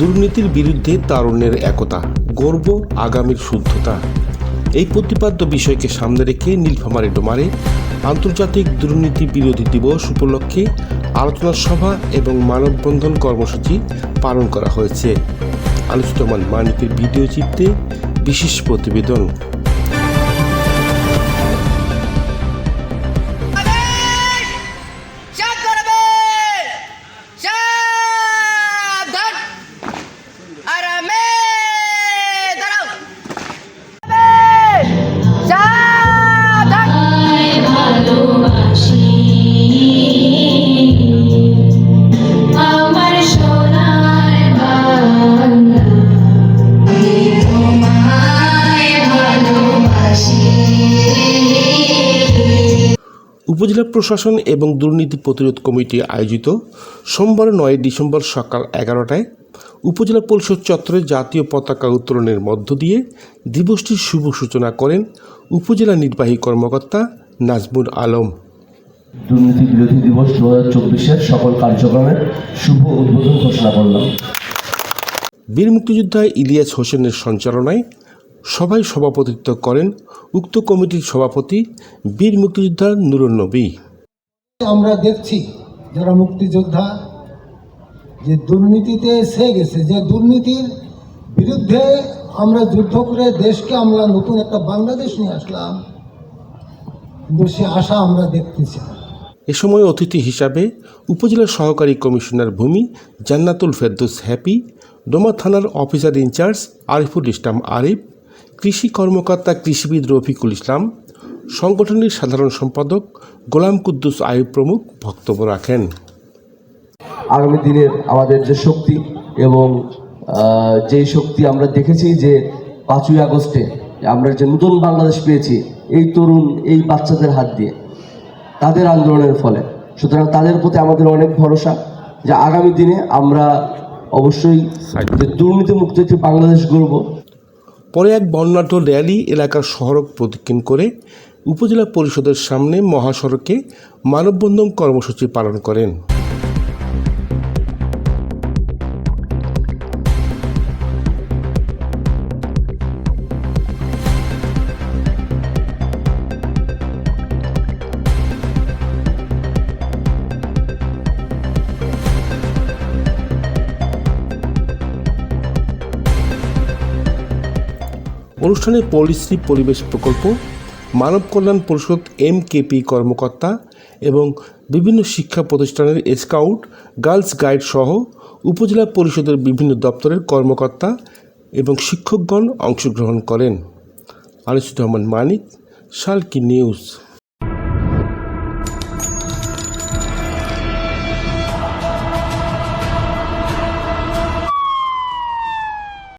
দুর্নীতির বিরুদ্ধে তারুণ্যের একতা, গর্ব, আগামীর শুদ্ধতা। এই প্রতিপাদ্য বিষয়কে সামনে রেখে নীলফামারে ডোমারে আন্তর্জাতিক দুর্নীতি বিরোধী দিবস উপলক্ষে আলোচনা সভা এবং মানববন্ধন কর্মসূচি পালন করা হয়েছে। আলোচিত মান মানিকের ভিডিও চিত্রে বিশেষ প্রতিবেদন। উপজেলা প্রশাসন এবং দুর্নীতি প্রতিরোধ কমিটি আয়োজিত সোমবার নয় ডিসেম্বর সকাল এগারোটায় উপজেলা পরিষদ চত্বরে জাতীয় পতাকা উত্তোলনের মধ্য দিয়ে দিবসটির শুভ সূচনা করেন উপজেলা নির্বাহী কর্মকর্তা নাজমুল আলম। দুর্নীতি বিরোধী দিবস দু হাজার চব্বিশের সকল কার্যক্রমের শুভ উদ্বোধন ঘোষণা করলাম। বীর মুক্তিযোদ্ধা ইলিয়াস হোসেনের সঞ্চালনায় সভায় সভাপতিত্ব করেন উক্ত কমিটির সভাপতি বীর মুক্তিযোদ্ধা নুরুন নবী আমরা দেখছি যারা মুক্তিযোদ্ধা যে দুর্নীতিতে এসে গেছে যে দুর্নীতির বিরুদ্ধে আমরা যুদ্ধ করে দেশকে আমরা নতুন একটা বাংলাদেশ নিয়ে আসলাম কিন্তু সে আশা আমরা দেখতেছি। এ সময় অতিথি হিসাবে উপজেলা সহকারী কমিশনার ভূমি জান্নাতুল ফেরদৌস হ্যাপি ডোমা থানার officer in charge Ariful Islam Arif কৃষি কর্মকর্তা কৃষিবিদ রফিকুল ইসলাম সংগঠনের সাধারণ সম্পাদক গোলাম কুদ্দুস আইব প্রমুখ বক্তব্য রাখেন। আগামী দিনের আমাদের যে শক্তি এবং যেই শক্তি আমরা দেখেছি যে পাঁচই আগস্টে আমরা যে নতুন বাংলাদেশ পেয়েছি এই তরুণ এই বাচ্চাদের হাত দিয়ে তাদের আন্দোলনের ফলে। সুতরাং তাদের প্রতি আমাদের অনেক ভরসা যে আগামী দিনে আমরা অবশ্যই যে দুর্নীতিমুক্ত একটি বাংলাদেশ গড়ব পরে এক বর্ণাঢ্য র্যালি এলাকার সড়ক প্রদক্ষিণ করে উপজেলা পরিষদের সামনে মহাসড়কে মানববন্ধন কর্মসূচি পালন করেন। অনুষ্ঠানে পলিশ্রী পরিবেশ প্রকল্প, মানব কল্যাণ পরিষদ এম কর্মকর্তা এবং বিভিন্ন শিক্ষা প্রতিষ্ঠানের স্কাউট, গার্লস গাইড সহ উপজেলা পরিষদের বিভিন্ন দপ্তরের কর্মকর্তা এবং শিক্ষকগণ অংশগ্রহণ করেন। আনিসুর রহমান মানিক, শালকি নিউজ।